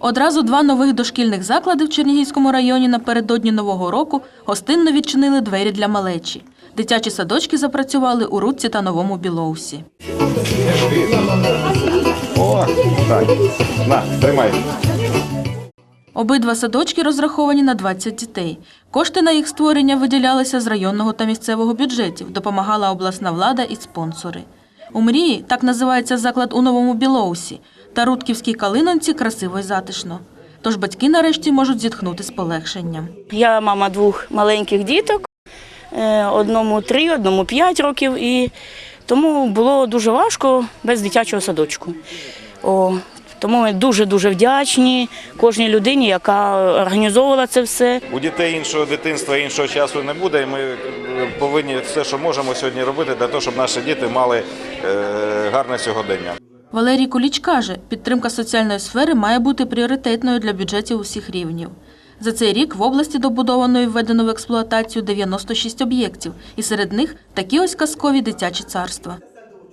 Одразу два нових дошкільних заклади в Чернігівському районі напередодні Нового року гостинно відчинили двері для малечі. Дитячі садочки запрацювали у Рудці та Новому Білоусі. О, так. На, тримай. Обидва садочки розраховані на 20 дітей. Кошти на їх створення виділялися з районного та місцевого бюджетів, допомагала обласна влада і спонсори. У мрії так називається заклад у Новому Білоусі, та Рудківській Калинонці красиво й затишно. Тож батьки нарешті можуть зітхнути з полегшенням. Я мама двох маленьких діток, е, одному три, одному п'ять років, і тому було дуже важко без дитячого садочку. О, тому ми дуже-дуже вдячні кожній людині, яка організовувала це все. У дітей іншого дитинства, іншого часу не буде. І ми е, повинні все, що можемо сьогодні робити, для того, щоб наші діти мали е, гарне сьогодення. Валерій Куліч каже, підтримка соціальної сфери має бути пріоритетною для бюджетів усіх рівнів. За цей рік в області добудовано і введено в експлуатацію 96 об'єктів, і серед них такі ось казкові дитячі царства.